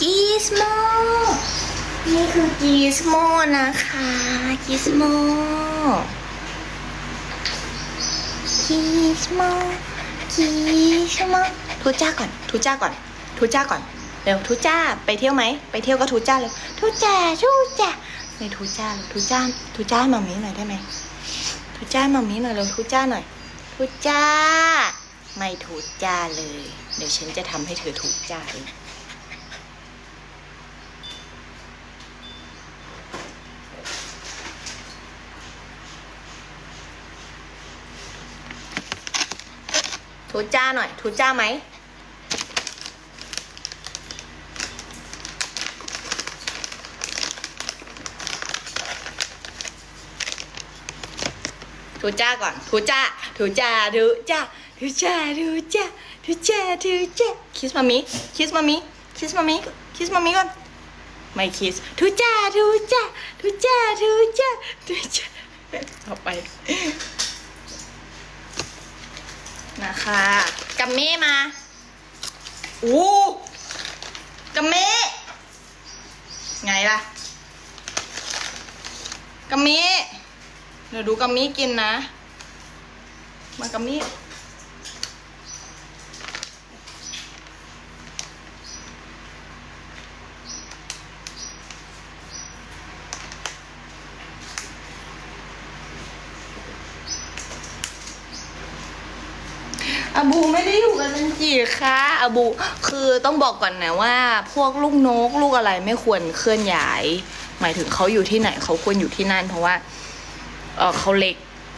กีสโมนี่คือกีสโมนะคะกีสโมกีสโมกีสโมทูจ้าก่อนทูจ้าก่อนทูจ้าก่อนเร็วทูจ้าไปเที่ยวไหมไปเที่ยวก็ทูจ้าเลยทูจ้าทูจ้าในทูจ้าเลยทูจ้าทูจ้ามามีหน่อยได้ไหมทูจ้ามามีหน่อยเร็วทูจ้าหน่อยทูจ้าไม่ทูจ้าเลย เดี๋ยวฉันจะทำให้เธอทูจ้าเอง ทูจ้าหน่อย ทูจ้าไหม ทูจ้าก่อน ทูจ้า ทูจ้า ทูจ้า ทูจ้า ทูจ้า ทูจ้า ทูจ้า คิสมามิ คิสมามิ คิสมามิ คิสมามิก่อน ไม่คิส ทูจ้า ทูจ้า ทูจ้า ทูจ้า ทูจ้าต่อไป นะคะกัมเม่มาอู้กัมเม่ไงล่ะกัมเม่เดี๋ยวดูกัมมี่กินนะ มากัมมี่ อาบูไม่ได้อยู่กับจันจีค่ะอาบูคือต้องบอกก่อนนะว่า พวกลูกนกลูกอะไรไม่ควรเคลื่อนย้าย หมายถึงเขาอยู่ที่ไหนเขาควรอยู่ที่นั่น เพราะว่าเออเขาเล็ก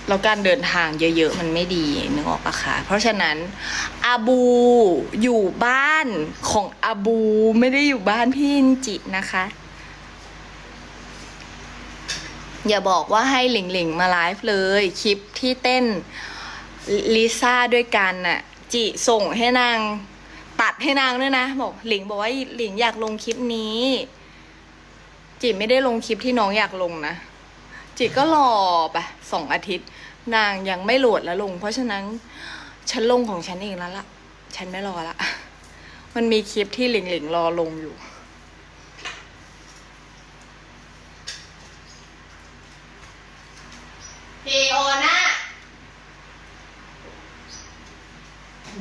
แล้วการเดินทางเยอะๆ มันไม่ดีนึกออกปะคะ เพราะฉะนั้นอาบูอยู่บ้านของอาบูไม่ได้อยู่บ้านพี่อินจินะคะ อย่าบอกว่าให้หลิงหลิงมาไลฟ์เลย คลิปที่เต้น ลิซ่าด้วยกันน่ะ จิส่งให้นาง ตัดให้นางด้วยนะ บอกหลิงบอกว่าหลิงอยากลงคลิปนี้ จิไม่ได้ลงคลิปที่น้องอยากลงนะ จิก็รอไปสองอาทิตย์ นางยังไม่โหลดแล้วลง เพราะฉะนั้นฉันลงของฉันเองแล้วล่ะ ฉันไม่รอละมันมีคลิปที่หลิงหลิงรอลงอยู่พีโอนะ ม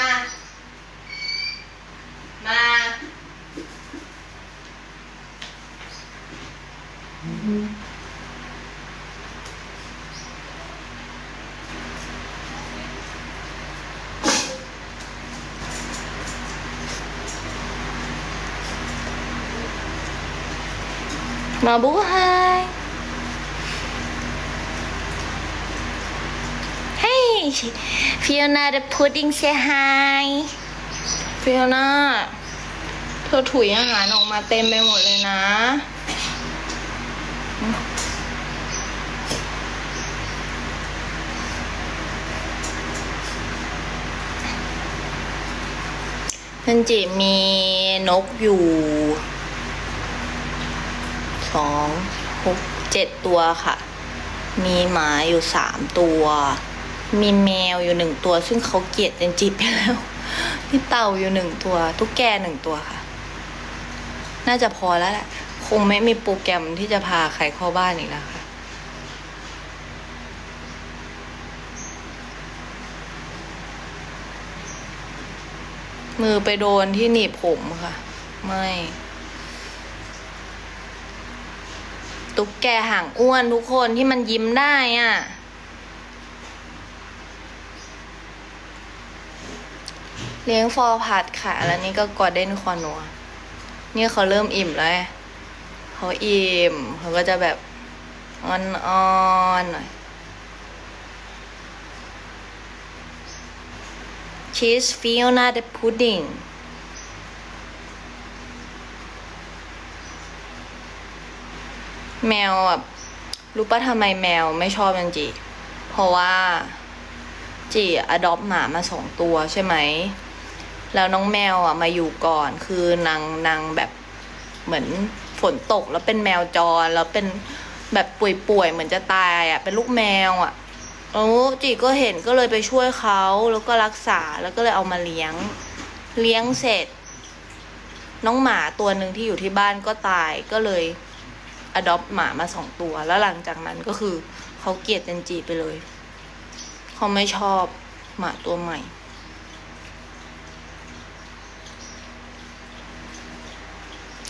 ามา Mabuhay! Fiona the pudding say hi! Fiona เธอถุยอาหารออกมาเต็มไปหมดเลยนะทันจิมีนกอยู่สองหกเจ็ดตัวค่ะ มีหมาอยู่สามตัว มีแมวอยู่หนึ่งตัว ซึ่งเขาเกลียดจนจิไปแล้วมีเต่าอยู่หนึ่งตัว ตุ๊กแกหนึ่งตัวค่ะ น่าจะพอแล้วแหละ คงไม่มีโปรแกรมที่จะพาใครเข้าบ้านอีกแล้วค่ะมือไปโดนที่หนีบผมค่ะ ไม่ ตุ๊กแกห่างอ้วนทุกคนที่มันยิ้มได้อะ เลี้ยงฟอร์พัดค่ะ แล้วนี่ก็กอดเด้นคอนัว นี่เขาเริ่มอิ่มแล้วเขาอิ่มเขาก็จะแบบอ่อนๆหน่อย Cheese Fiona the pudding แมวแบบรู้ปะทำไมแมวไม่ชอบจันจี เพราะว่าจีอดอปหมามาสองตัวใช่ไหม แล้วน้องแมวอะมาอยู่ก่อน คือนางนางแบบเหมือนฝนตกแล้วเป็นแมวจรแล้วเป็นแบบป่วยๆเหมือนจะตายอะเป็นลูกแมวอะโอ้จีก็เห็นก็เลยไปช่วยเขาแล้วก็รักษาแล้วก็เลยเอามาเลี้ยง เลี้ยงเสร็จ น้องหมาตัวหนึ่งที่อยู่ที่บ้านก็ตายก็เลย adopt หมามาสองตัว แล้วหลังจากนั้นก็คือเขาเกลียดจันจีไปเลย เขาไม่ชอบหมาตัวใหม่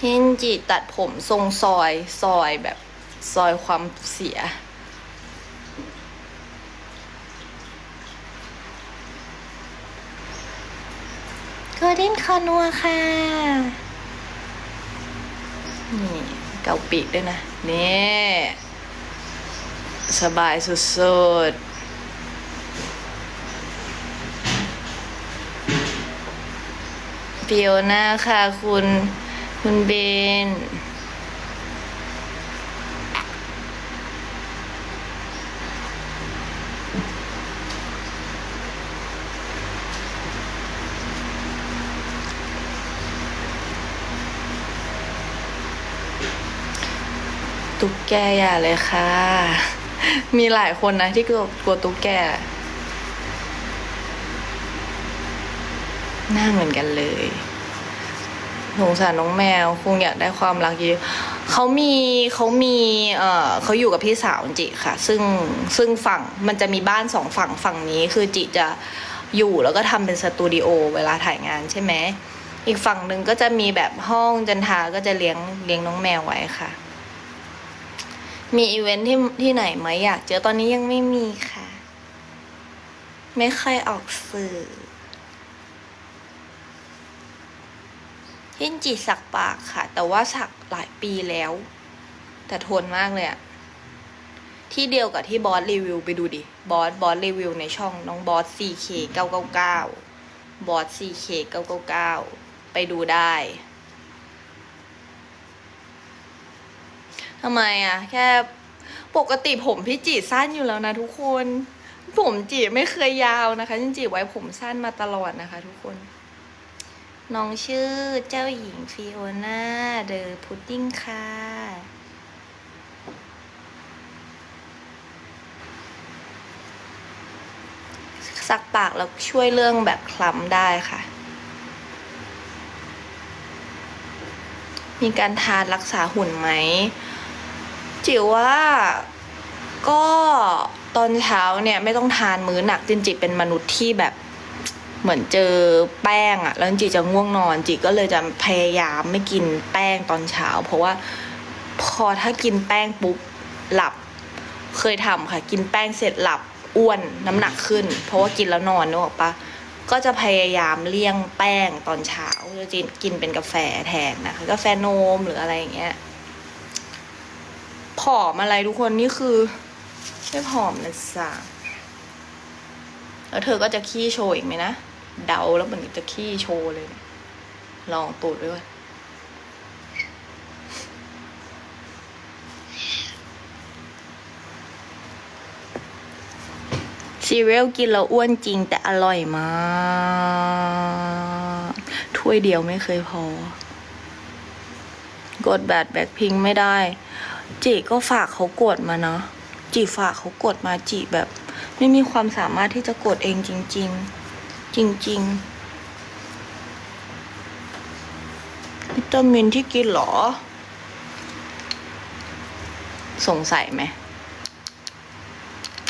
ฮินจิตัดผมทรงซอยซอยแบบซอยความเสียโกลเด้นคอนัวค่ะ นี่ เกาปีกด้วยนะ นี่ สบายสุดๆฟิโอน่าค่ะคุณ คุณเบน ตุ๊กแกอย่าเลยค่ะ มีหลายคนนะที่กลัวกลัวตุ๊กแก หน้าเหมือนกันเลย สงสารน้องแมวคงอยากได้ความรักเยอะเขามีเขามีเออเขาอยู่กับพี่สาวจิค่ะ ซึ่งซึ่งฝั่งมันจะมีบ้านสองฝั่งฝั่งนี้คือจิจะอยู่แล้วก็ทำเป็นสตูดิโอเวลาถ่ายงานใช่ไหมอีกฝั่งหนึ่งก็จะมีแบบห้องจันทาก็จะเลี้ยงเลี้ยงน้องแมวไว้ค่ะ มีอีเวนท์ที่ที่ไหนไหมอยากเจอตอนนี้ยังไม่มีค่ะ ไม่ค่อยออกสื่อ ยินจีสักปากค่ะ แต่ว่าสักหลายปีแล้ว แต่ทนมากเลยอะที่เดียวกับที่บอสรีวิวไปดูดิ บอสบอสรีวิวในช่องน้องบอส 4K 999 บอส 4K 999 ไปดูได้ทำไมอะแค่ปกติผมพี่จีสั้นอยู่แล้วนะทุกคน ผมจีไม่เคยยาวนะคะจริงๆไว้ผมสั้นมาตลอดนะคะ ทุกคน น้องชื่อเจ้าหญิงฟิโอนาเดอพุดดิ้งค่ะ สักปากแล้วช่วยเรื่องแบบคล้ำได้ค่ะ มีการทานรักษาหุ่นไหม จิ๋วว่าก็ตอนเช้าเนี่ยไม่ต้องทานมื้อหนักจินจิเป็นมนุษย์ที่แบบ เหมือนเจอแป้งอะแล้วจิจะง่วงนอนจิก็เลยจะพยายามไม่กินแป้งตอนเช้า เพราะว่าพอถ้ากินแป้งปุ๊บหลับ เคยทำค่ะ กินแป้งเสร็จหลับอ้วนน้ำหนักขึ้น เพราะว่ากินแล้วนอนนึกออกปะก็จะพยายามเลี่ยงแป้งตอนเช้าจะกินเป็นกาแฟแทนนะคะกาแฟนมหรืออะไรอย่างเงี้ยผอมอะไรทุกคนนี่คือไม่ผอมนะจ๊ะแล้วเธอก็จะขี้โชว์อีกไหมนะ เดาแล้วมันจะขี้โชว์เลย ลองตูดด้วยซีเรียลกินแล้วอ้วนจริงแต่อร่อยมาก ถ้วยเดียวไม่เคยพอ กดแบตแบ็คพิงไม่ได้ จีก็ฝากเขากดมาเนาะจีฝากเขากดมาจีแบบ ไม่มีความสามารถที่จะกดเองจริง ๆ จริงๆ วิตามินที่กินหรอ สงสัยไหม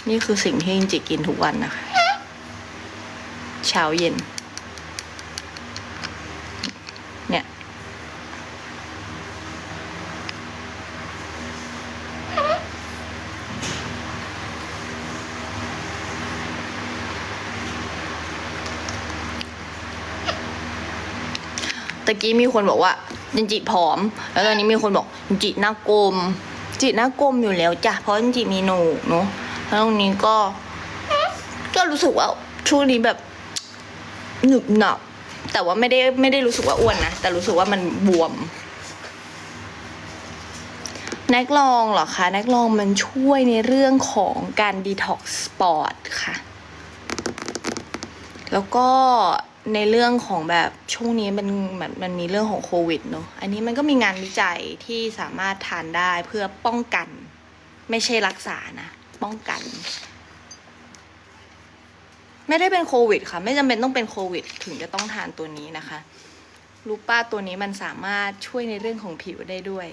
นี่คือสิ่งที่จิกินทุกวันนะคะ เช้าเย็น ตะกี้มีคนบอกว่าจินจิผอม แล้วตอนนี้มีคนบอกจินจิหน้ากลม จิหน้ากลมอยู่แล้วจ้ะเพราะจินจิมีหนกเนาะแล้วตรงนี้ก็ ก็รู้สึกว่าช่วงนี้แบบหนึบหนับแต่ว่าไม่ได้ไม่ได้รู้สึกว่าอ้วนนะแต่รู้สึกว่ามันบวมแนกลองเหรอคะแนกลองมันช่วยในเรื่องของการดีท็อกซ์สปอร์ตค่ะ แล้วก็ ในเรื่องของแบบช่วงนี้มันมันมันมีเรื่องของโควิดเนอะอันนี้มันก็มีงานวิจัยที่สามารถทานได้เพื่อป้องกัน ไม่ใช่รักษานะป้องกัน ไม่ได้เป็นโควิดค่ะ ไม่จำเป็นต้องเป็นโควิด ถึงจะต้องทานตัวนี้นะคะลูป้าตัวนี้มันสามารถช่วยในเรื่องของผิวได้ด้วย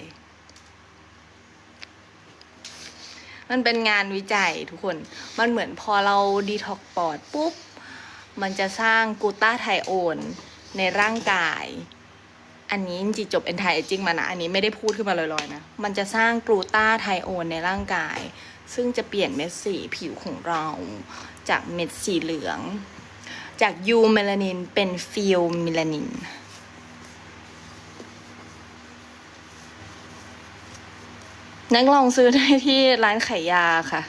มันเป็นงานวิจัยทุกคน มันเหมือนพอเราดีท็อกปอดปุ๊บ มันจะสร้างกลูตาไทโอนในร่างกาย อันนี้จริงๆจบ anti aging มานะ อันนี้ไม่ได้พูดขึ้นมาลอยๆนะ มันจะสร้างกลูตาไทโอนในร่างกาย ซึ่งจะเปลี่ยนเม็ดสีผิวของเรา จากเม็ดสีเหลือง จากยูเมลานินเป็นฟิลเมลานินนักลองซื้อได้ที่ร้านขายยาค่ะ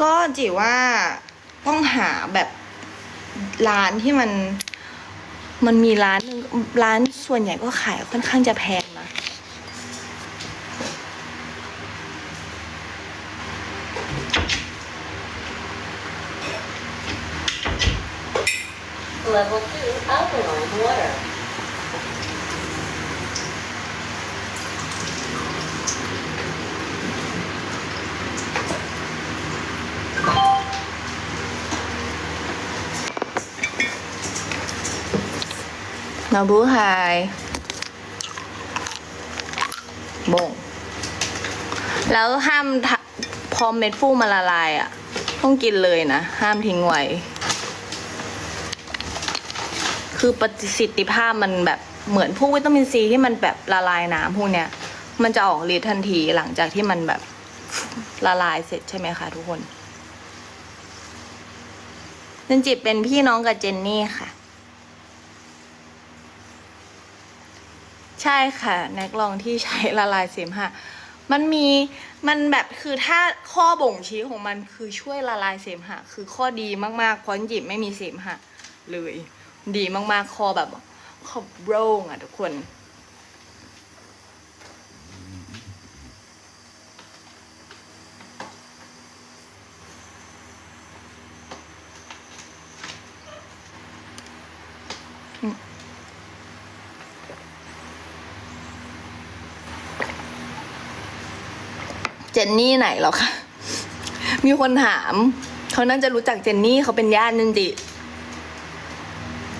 ก็จีว่าต้องหาแบบร้านที่มัน มันมีร้านหนึ่งร้านส่วนใหญ่ก็ขายค่อนข้างจะแพง นาบูไฮบ่งแล้วห้ามพอเม็ดฟูมันละลายอะ ต้องกินเลยนะ ห้ามทิ้งไว้ คือประสิทธิภาพมันแบบเหมือนพวกวิตามินซีที่มันแบบละลายน้ำพวกเนี้ย มันจะออกฤทธิ์ทันทีหลังจากที่มันแบบละลายเสร็จใช่ไหมคะทุกคนเจนจิบเป็นพี่น้องกับเจนนี่ค่ะ ใช่ค่ะแน็กลองที่ใช้ละลายเสมหะมันมีมันแบบคือถ้าข้อบ่งชี้ของมันคือช่วยละลายเสมหะ คือข้อดีมากๆเพราะหยิบไม่มีเสมหะเลย ดีมากๆคอแบบข้อโร่งอะทุกคน นนี่ไหนหรอคะ มีคนถาม เขาน่าจะรู้จักเจนนี่เขาเป็นญาตินันจิ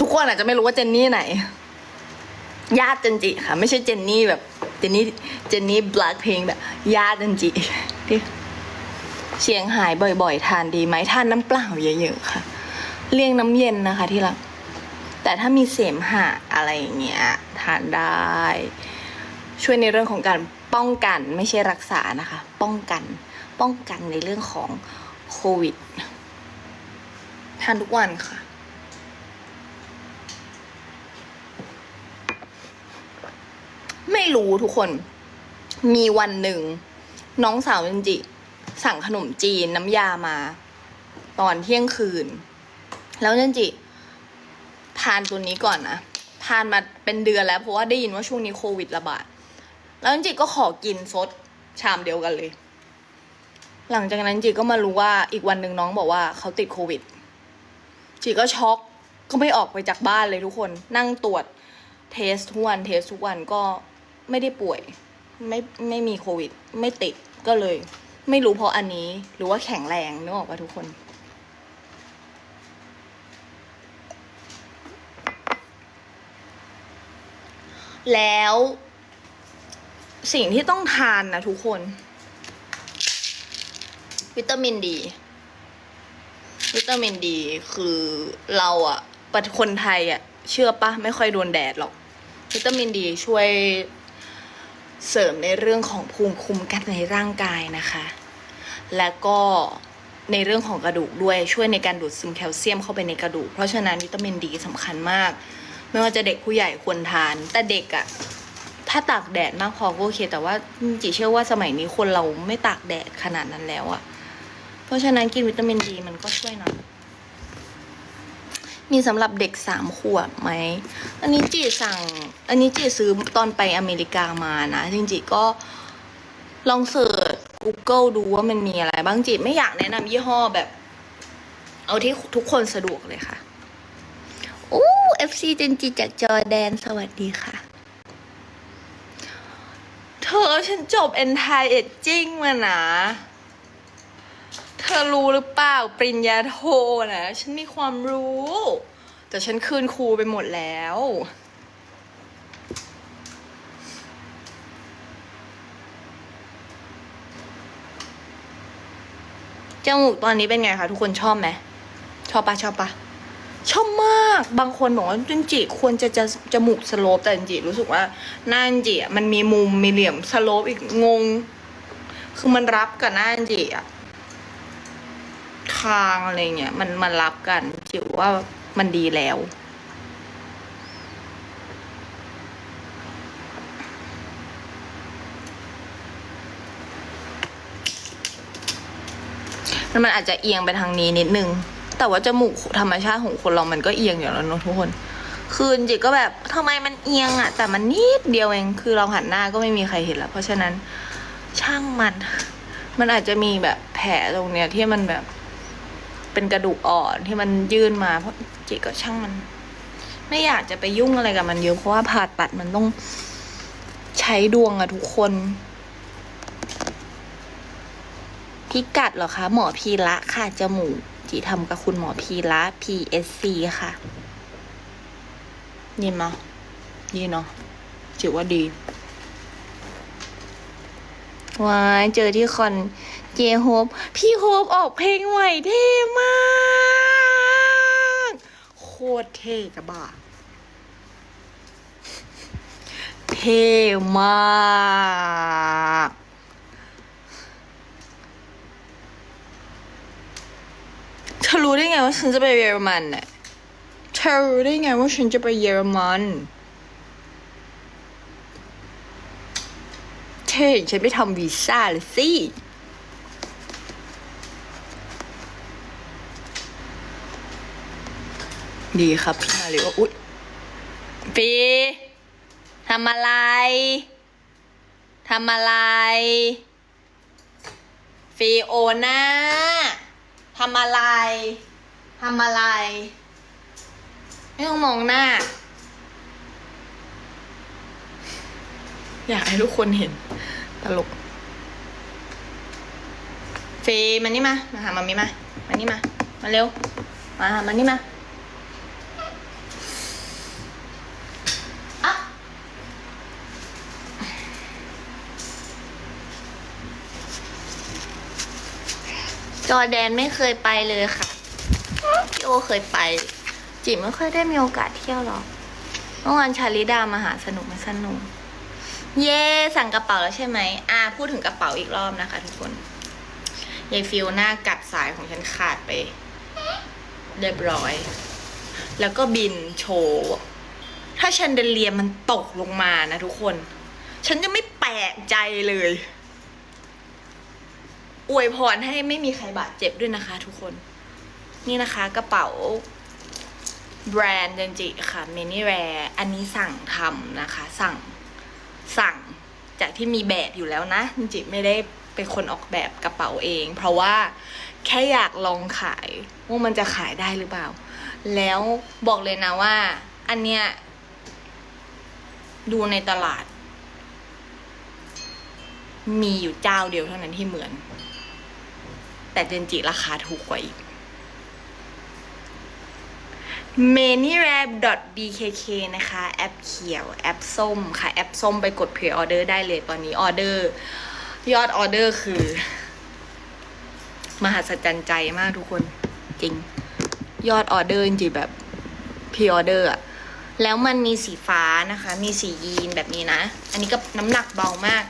ทุกคนอาจจะไม่รู้ว่าเจนนี่ไหน ญาติเจนจิค่ะ ไม่ใช่เจนนี่แบบ เจนนี่เจนนี่บล็คเพลงแบบญาติเจนจิที่เสียงหายบ่อยๆ ทานดีไหมทานน้ำเปล่าเยอะๆค่ะ เลี่ยงน้ำเย็นนะคะที่รักแต่ถ้ามีเสมหะอะไรอย่างเงี้ยทานได้ ช่วยในเรื่องของการป้องกันไม่ใช่รักษานะคะ ป้องกัน ป้องกันในเรื่องของโควิดทานทุกวันค่ะ ไม่รู้ทุกคน มีวันหนึ่ง น้องสาวจันจิ สั่งขนมจีนน้ำยามา ตอนเที่ยงคืน แล้วจันจิ ทานตัวนี้ก่อนนะทานมาเป็นเดือนแล้วเพราะว่าได้ยินว่าช่วงนี้โควิดระบาด แล้วจิก็ขอกินซด ชามเดียวกันเลย หลังจากนั้นจิก็มารู้ว่าอีกวันหนึ่งน้องบอกว่าเขาติดโควิดจิก็ช็อกก็ไม่ออกไปจากบ้านเลยทุกคน นั่งตรวจเทสทุกวันเทสทุกวันก็ไม่ได้ป่วย ไม่ไม่มีโควิด ไม่ติดก็เลย ไม่รู้เพราะอันนี้หรือว่าแข็งแรงนึกออกปะทุกคนแล้ว สิ่งที่ต้องทานนะทุกคน วิตามินดี วิตามินดีคือเราอะปะคนไทยอะเชื่อปะไม่ค่อยโดนแดดหรอก วิตามินดีช่วยเสริมในเรื่องของภูมิคุ้มกันในร่างกายนะคะ และก็ในเรื่องของกระดูกด้วยช่วยในการดูดซึมแคลเซียมเข้าไปในกระดูก เพราะฉะนั้นวิตามินดีสำคัญมาก ไม่ว่าจะเด็กผู้ใหญ่ควรทาน แต่เด็กอะ ถ้าตากแดดมากพอก็โอเค แต่ว่าจีเชื่อว่าสมัยนี้คนเราไม่ตากแดดขนาดนั้นแล้วอะเพราะฉะนั้นกินวิตามินดีมันก็ช่วยหน่อยมีสำหรับเด็กสามขวบไหม อันนี้จีสั่ง อันนี้จีซื้อตอนไปอเมริกามานะ จริงๆก็ลองเสิร์ช Google ดูว่ามันมีอะไรบ้างจีไม่อยากแนะนำยี่ห้อแบบ เอาที่ทุกคนสะดวกเลยค่ะ โอ้ FC เจนจีจากจอแดน สวัสดีค่ะ เธอฉันจบ anti aging มานะเธเธอรู้หรือเปล่า ปริญญาโทนะ ฉันมีความรู้ แต่ฉันคืนครูไปหมดแล้วจมูกตอนนี้เป็นไงคะ ทุกคนชอบไหม ชอบปะชอบปะ ชอบมากบางคนบอกว่าจินจิควรจะจะจมูกสโลปแต่จินจิรู้สึกว่าหน้าจินจิมันมีมุมมีเหลี่ยมสโลปอีกงง คือมันรับกับหน้าจินจิอะคางอะไรเงี้ยมันมันรับกันจิวว่ามันดีแล้วมันอาจจะเอียงไปทางนี้นิดนึง แต่ว่าจมูกธรรมชาติของคนเรามันก็เอียงอยู่แล้วเนอะทุกคน คืนจิก็แบบทำไมมันเอียงอะแต่มันนิดเดียวเองคือเราหันหน้าก็ไม่มีใครเห็นแล้วเพราะฉะนั้นช่างมัน มันอาจจะมีแบบแผลตรงเนี้ยที่มันแบบ เป็นกระดูกอ่อนที่มันยื่นมา เพราะจิก็ช่างมัน ไม่อยากจะไปยุ่งอะไรกับมันเยอะเพราะว่าผ่าตัดมันต้องใช้ดวงอะทุกคนพิกัดเหรอคะ หมอพีระค่ะจมูก จีทำกับคุณหมอพีระ PSC ค่ะ ยินมาดีเนาะจิว่าดีว้ายเจอที่คอนเจโฮปพี่โฮปออกเพลงใหม่เท่มาก โคตรเท่กระบะเท่มาก เธ อรู้ได้ไงว่าฉันจะไปเยอรมันน่ะเธอรู้ได้ไงว่าฉันจะไปเยอรมันเธอเห็นฉันไปทำวีซ่าเลยสิดีครับพี่มาริโออุ๊ยปีทำอะไร ทำอะไร ฟีโอน่า ทำอะไรทำอะไร ไม่ต้องมองหน้า อยากให้ทุกคนเห็น ตลก เฟยมานี่มา มาหามามิมา มานี่มา มาเร็ว มาหามานี่มา จอแดนไม่เคยไปเลยค่ะ พี่โอเคยไป จิไม่ค่อยได้มีโอกาสเที่ยวหรอกเมื่อวานชาลิดามาหาสนุกไมาสนุก เย่สั่งกระเป๋าแล้วใช่ไหมอ่าพูดถึงกระเป๋าอีกรอบนะคะ ทุกคนยายฟิวหน้ากัดสายของฉันขาดไป เรียบร้อย แล้วก็บินโชว์ถ้าแชันเดเลียมันตกลงมานะทุกคน ฉันจะไม่แปลกใจเลย อวยพรให้ไม่มีใครบาดเจ็บด้วยนะคะทุกคน นี่นะคะกระเป๋า แบรนด์เจนจิค่ะเมนี่แรอันนี้สั่งทำนะคะ สั่งสั่งจากที่มีแบบอยู่แล้วนะเจนจิไม่ได้เป็นคนออกแบบกระเป๋าเอง เพราะว่าแค่อยากลองขายว่ามันจะขายได้หรือเปล่า แล้วบอกเลยนะว่า อันเนี้ยดูในตลาด มีอยู่เจ้าเดียวเท่านั้นที่เหมือน แต่เจนจิราคาถูกกว่าอีก m a n y r a b bkk นะคะ แอปเขียว แอปส้มค่ะ แอปส้มไปกด pre order ได้เลยตอนนี้ออเดอร์ ยอดออเดอร์คือ มหัศจรรย์ใจมากทุกคนจริง ยอดออเดอร์จริงๆแบบ pre order อะแล้วมันมีสีฟ้านะคะ มีสียีนแบบนี้นะ อันนี้ก็น้ำหนักเบามาก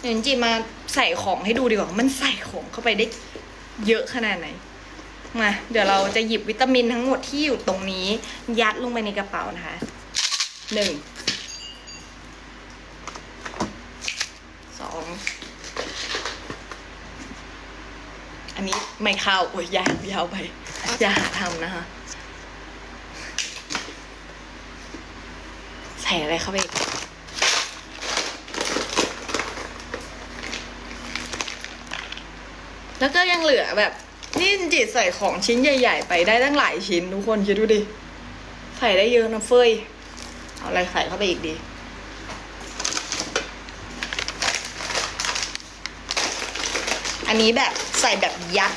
เดี๋ยวจริงมาใส่ของให้ดูดีกว่า มันใส่ของเข้าไปได้ เยอะขนาดไหนมาเดี๋ยวเราจะหยิบวิตามินทั้งหมดที่อยู่ตรงนี้ ยัดลงไปในกระเป๋านะคะหนึ่งสองอันนี้ไม่เข้าโอ้ยยาวยาวไปอย่าหาทำนะคะ ใส่อะไรเข้าไปอีก แล้วก็ยังเหลือแบบ นี่จิตใส่ของชิ้นใหญ่ ๆ ไปได้ตั้งหลายชิ้นทุกคนคิดดูดิ ใส่ได้เยอะนะเฟยเอาอะไรใส่เข้าไปอีกดีออันนี้แบบใส่แบบยัด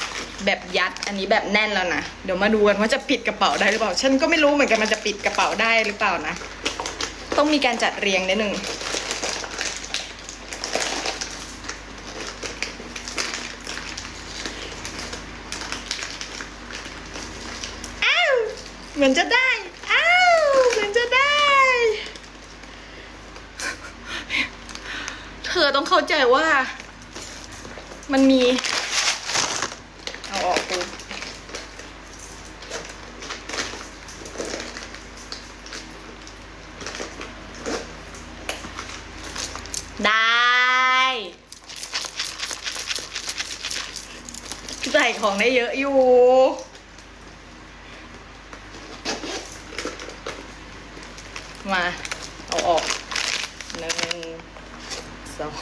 แบบยัด อันนี้แบบแน่นแล้วนะ เดี๋ยวมาดูกันว่าจะปิดกระเป๋าได้หรือเปล่า ฉันก็ไม่รู้เหมือนกันมันจะปิดกระเป๋าได้หรือเปล่านะ ต้องมีการจัดเรียงนิดนึง อ้าว เหมือนจะได้ อ้าว เหมือนจะได้ เธอต้องเข้าใจว่า มันมี เอาออกปุ๊บได้ใส่ของได้เยอะอยู่ มา เอาออกหนึ่งสอง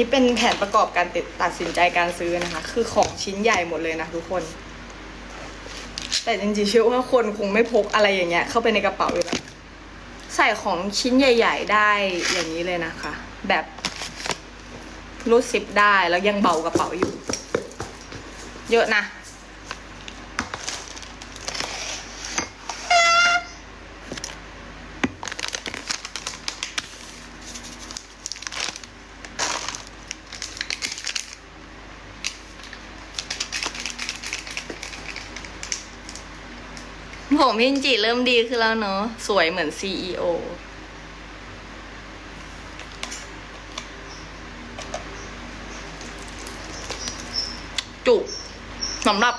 นี่เป็นแผนประกอบการติดตัดสินใจการซื้อนะคะ คือของชิ้นใหญ่หมดเลยนะทุกคน แต่จริงๆเชื่อว่าคนคงไม่พกอะไรอย่างเงี้ย เข้าไปในกระเป๋าอยู่แล้วใส่ของชิ้นใหญ่ ๆ ได้อย่างนี้เลยนะคะ แบบรูดซิปได้แล้วยังเบากระเป๋าอยู่ เยอะนะ ผมพินจิเริ่มดีขึ้นแล้วเนอะสวยเหมือน CEO จุสำหรับ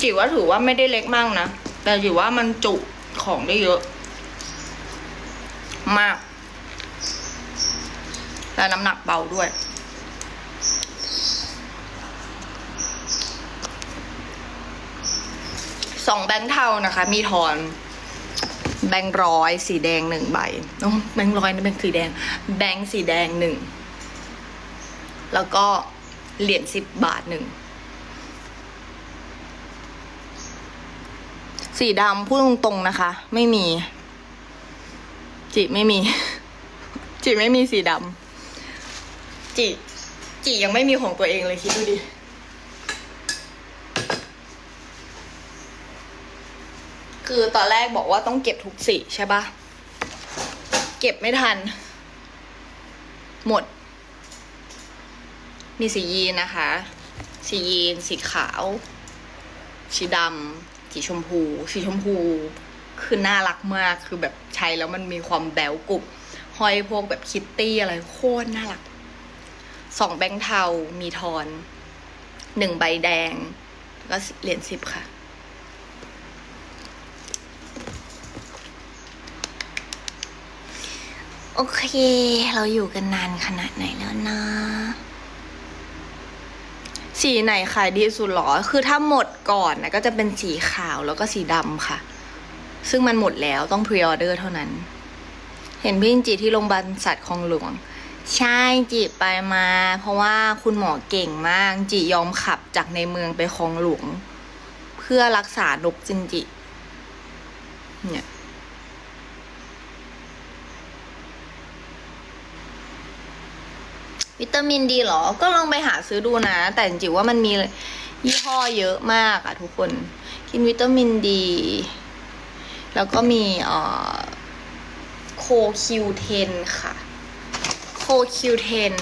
จิว่าถือว่าไม่ได้เล็กมากนะ แต่จิว่ามันจุของได้เยอะ มาก และน้ำหนักเบาด้วย สองแบงค์เทานะคะ มีทอน แบงค์ร้อยสีแดงหนึ่งใบโอ้แบงค์ร้อยนี่แบงค์สีแดง แบงค์สีแดงหนึ่ง แล้วก็เหรียญสิบบาทหนึ่ง สีดำพูดตรงๆนะคะ ไม่มี จิไม่มี จิไม่มีสีดำจิจิยังไม่มีของตัวเองเลยคิดดูดิ คือตอนแรกบอกว่าต้องเก็บทุกสีใช่ปะเก็บไม่ทัน หมด มีสียีนนะคะ สียีน สีขาว สีดำสีชมพู สีชมพู คือน่ารักมาก คือแบบใช้แล้วมันมีความแบวกรุบห้อยพวกแบบคิตตี้อะไรโคตรน่ารัก สองแบงค์เทา มีทอน หนึ่งใบแดง แล้วก็เหรียญสิบค่ะ โอเค เราอยู่กันนานขนาดไหนแล้วนะ สีไหนขายดีสุดหรอ คือถ้าหมดก่อนนะก็จะเป็นสีขาวแล้วก็สีดำค่ะ ซึ่งมันหมดแล้วต้องพรีออเดอร์เท่านั้น เห็นพี่จิที่โรงพยาบาลสัตว์คลองหลวง ใช่จีไปมา เพราะว่าคุณหมอเก่งมาก จียอมขับจากในเมืองไปคลองหลวง เพื่อรักษานกจินจิเนี่ย วิตามินดีเหรอ ก็ลองไปหาซื้อดูนะ แต่จริงๆว่ามันมียี่ห้อเยอะมากอะทุกคน กินวิตามินดี แล้วก็มีเอ่อโคคิวเทนค่ะ โคคิวเทน